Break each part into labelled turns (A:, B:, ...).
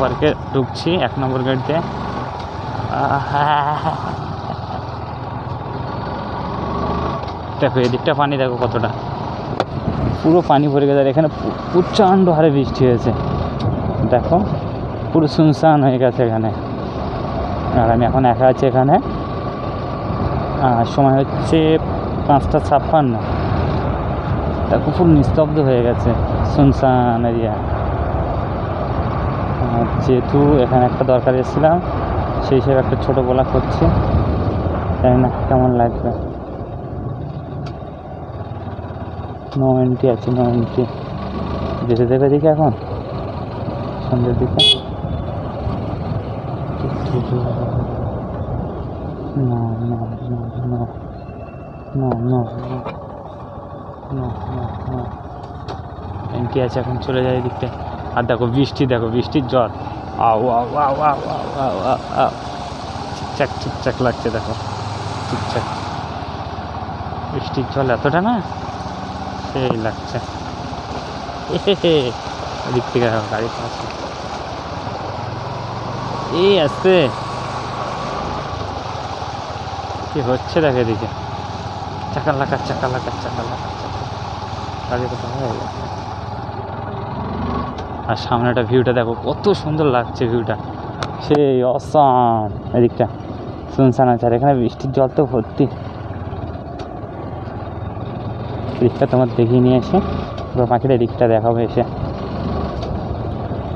A: পার্কে ঢুকছি, এক নম্বর দিয়ে। দেখো, এদিকটা পানি দেখো কতটা। পুরো পানি ভরে গেছে, আর এখানে প্রচণ্ড হারে বৃষ্টি হয়েছে। দেখো, পুরো শুনশান হয়ে গেছে এখানে। আর আমি এখন একা আছি এখানে। আর সময় হচ্ছে পাঁচটা ছাপ্পান্ন। দেখো পুরো নিস্তব্ধ হয়ে গেছে শুনশান এরিয়া। যেহেতু এখানে একটা দরকার এসেছিলাম সেই হিসেবে একটা ছোটো বলা করছি জানি না কেমন লাগবে। নো এন্ট্রি আছে নো এন্ট্রি যেতে দেবে দেখি এখন। সন্ধ্যের দিকে। no, no. এন্ট্রি আছে এখন চলে যায় এদিকটা আর দেখো বৃষ্টি, দেখো বৃষ্টির জল আও আও আও লাগছে দেখো। ঠিকঠাক। বৃষ্টির জল এতটা না? সেই লাগছে। ওদিক থেকে গাড়ি পাচ্ছে এই আসছে কি হচ্ছে দেখো এদিকে? চাকাল লাগা চাকা লাগা চাকা লাগা গাড়ি কোথাও আর সামনেটা ভিউটা দেখো, কত সুন্দর লাগছে ভিউটা সেই অসাম, এদিকটা। শুনশান আছে আর এখানে বৃষ্টির জল তো ভর্তি। এদিকটা তোমার দেখিয়ে নিয়ে এসে পাখির এদিকটা দেখাবো এসে।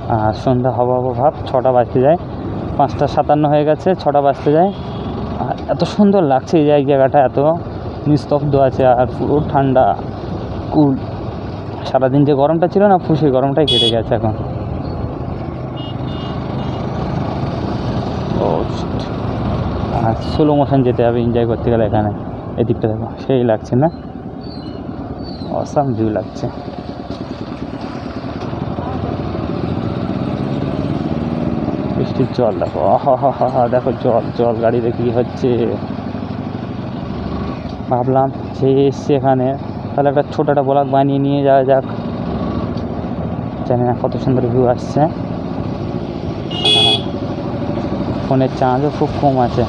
A: আর সন্ধ্যা হব হব ভাব, ছটা বাজতে যায়। পাঁচটা সাতান্ন হয়ে গেছে, ছটা বাজতে যায়। আর এত সুন্দর লাগছে এই জায়- জায়গাটা, এত নিস্তব্ধ আছে আর পুরো ঠান্ডা, কুল। সারাদিন যে গরমটা ছিল না সেই গরমটাই কেটে গেছে এখন. আর স্লো মোশন যেতে হবে এনজয় করতে গেলে এখানে, এদিকটা দেখো, সেই লাগছে না? অসাম ভিউ লাগছে। বৃষ্টির জল দেখো দেখো জল জল গাড়িতে কী হচ্ছে? ভাবলাম, যে এসছে এখানে। তাহলে একটা ছোটো একটা ব্লগ বানিয়ে নিয়ে যাওয়া যাক। জানি না কত সুন্দর ভিউ আসছে। ফোনের চার্জও খুব কম আছে।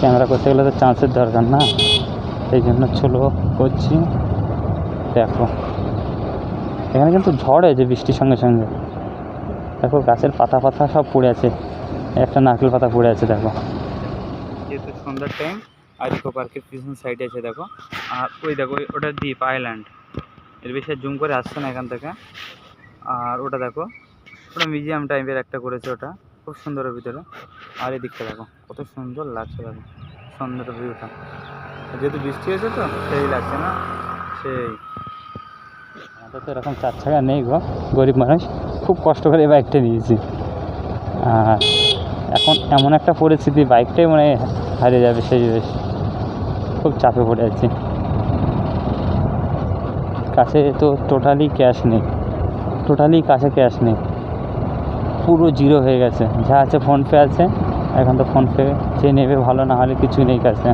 A: ক্যামেরা করতে গেলে তো চার্জের দরকার না। এই জন্য ছোলো করছি। দেখো। এখানে কিন্তু ঝড় হয়েছে বৃষ্টির সঙ্গে সঙ্গে। দেখো গাছের পাতা পাতা সব পড়ে আছে। একটা নারকেল পাতা পড়ে আছে, দেখো। যেহেতু সন্ধ্যার টাইম আর ইকো পার্কের পিছন সাইডে আছে, দেখো। আর ওই দেখো ওটা দ্বীপ আইল্যান্ড এর বেশি জুম করে আসছে না এখান থেকে। আর ওটা দেখো, ওটা মিউজিয়াম টাইপের একটা করেছে ওটা। খুব সুন্দর ভিতরে। আর এই দিকটা দেখো, কত সুন্দর লাগছে দেখো, সুন্দর ভিউটা যেহেতু বৃষ্টি হয়েছে তো, সেই লাগছে না, সেই। আমাদের তো এরকম চার চাকা নেই গো, গরিব মানুষ। খুব কষ্ট করে এই বাইকটা নিয়েছি। আর এখন এমন একটা পরিস্থিতি বাইকটাই মানে হারিয়ে যাবে, সেই বেশ। খুব চাপে পড়ে আছি। কাছে তো টোটালি ক্যাশ নেই। টোটালি কাছে ক্যাশ নেই। পুরো জিরো হয়ে গেছে। যা আছে ফোনপে আছে। এখন তো ফোনপে যে নেবে ভালো, না হলে কিছু নেই কাছে।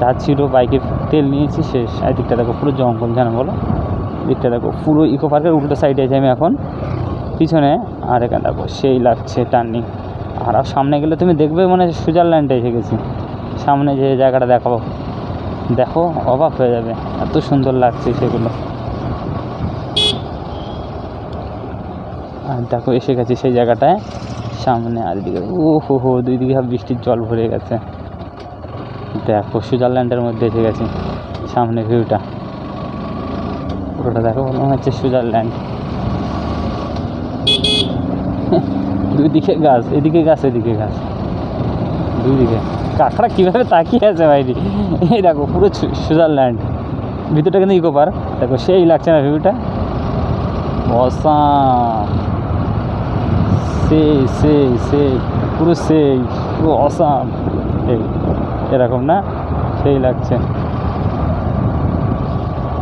A: যা ছিল বাইকে তেল নিয়েছি, শেষ। আর দিকটা দেখো, পুরো জঙ্গল, জানো বলো? দিকটা দেখো, পুরো ইকো পার্কের উল্টো সাইডে আছি আমি এখন। পিছনে আর এখানে দেখো, সেই লাগছে টার্নিং আর সামনে গেলে তুমি দেখবে মানে সুইজারল্যান্ডে এসে গেছি। সামনে যে জায়গাটা দেখাবো। দেখো, অবাক হয়ে যাবে। এত সুন্দর লাগছে সেগুলো। আর দেখো, এসে গেছি সেই জায়গাটায়। সামনে আর এদিকে ও হো হো, দুই দিকে বৃষ্টির জল ভরে গেছে। দেখো, সুইজারল্যান্ডের মধ্যে এসে গেছি, সামনে ভিউটা পুরোটা দেখো, মনে হচ্ছে সুইজারল্যান্ড। দুই দিকে গাছ, এদিকে গাছ এদিকে গাছ। দুই দিকে কাঁকড়া কীভাবে তাকিয়ে আছে বাইরে এই দেখো, পুরো সুইজারল্যান্ড। ভিতরটা কিন্তু ইকো পার্ক দেখো, সেই লাগছে না ভিউটা অসাম। সেই সেই সেই, পুরো সেই, পুরো অসাম। এই, এরকম না? সেই লাগছে।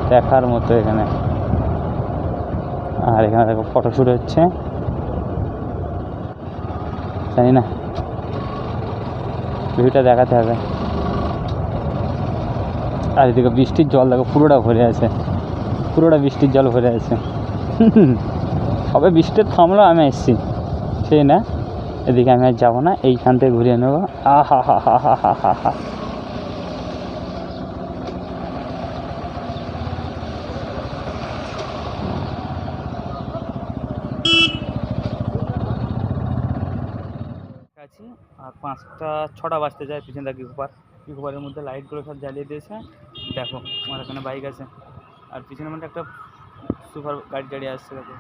A: দেখার মতো এখানে। আর এখানে দেখো ফটোশ্যুট হচ্ছে। জানি না। ভিউটা দেখাতে হবে। আর এদিকে বৃষ্টির জল দেখো, পুরোটা ভরে আছে। পুরোটা বৃষ্টির জল ভরে আছে। সবে বৃষ্টির থামলো, আমি এসেছি। সেই না, এদিকে আমি আর যাব না, এইখান থেকে ঘুরিয়ে নেব। আহা হা হা হা হা হা হা। আছি আর পাঁচটা, ছটা বাজতে যায় পিছনে দেখ ইকোপার ইকোপারের মধ্যে লাইটগুলো সব জ্বালিয়ে দিয়েছে। দেখো, আমার এখানে বাইক আছে। আর পিছনের মধ্যে একটা সুপার গাড়ি গাড়ি আসছে, দেখো।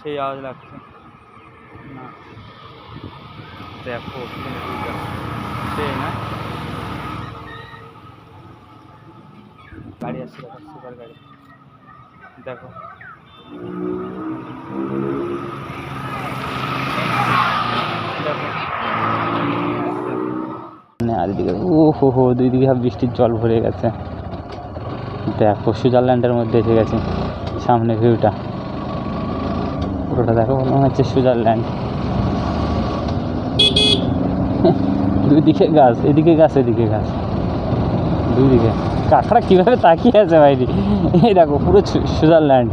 A: সেই আওয়াজ লাগছে। না। দেখো। সেই, না? গাড়ি আসছে, দেখো, সুপার গাড়ি। দেখো মানে আর এদিকে ও হো হো দুই দিকে সব বৃষ্টির জল ভরে গেছে। দেখো সুইজারল্যান্ডের মধ্যে এসে গেছি, সামনে ভিউটা। পুরোটা দেখো, মনে হচ্ছে সুইজারল্যান্ড দুই দিকে গাছ, এদিকে গাছ এদিকে গাছ। দুই দিকে কাঁকড়া কীভাবে তাকিয়ে আছে বাইরে এই দেখো, পুরো সুইজারল্যান্ড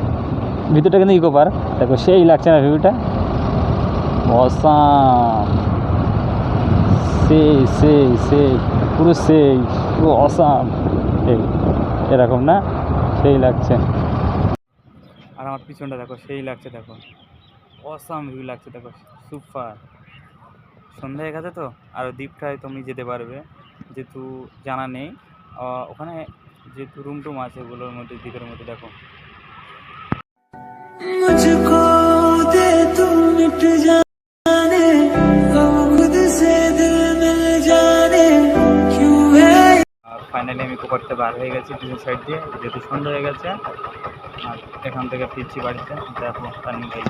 A: ভিতরটা কিন্তু ইকো পার্ক। দেখো, সেই লাগছে না ভিউটা। অসাম। সেই সেই সেই পুরো সেই পুরো অসাম। এই এরকম না? সেই লাগছে। আর আমার পিছনটা দেখো সেই লাগছে দেখো। অসাম ভিউ লাগছে দেখো সুপার। সন্ধ্যা হয়ে গেছে তো আর দ্বীপটায় তুমি যেতে পারবে। যেহেতু জানা নেই ওখানে যেহেতু রুম টুম আছে ওগুলোর মধ্যে দ্বীপের মধ্যে দেখো। করতে বার হয়ে গেছে পিছন সাইড দিয়ে, যেহেতু সন্ধ্যা হয়ে গেছে, আর এখান থেকে ফিরছি বাড়িতে, দেখো, তার গাড়ি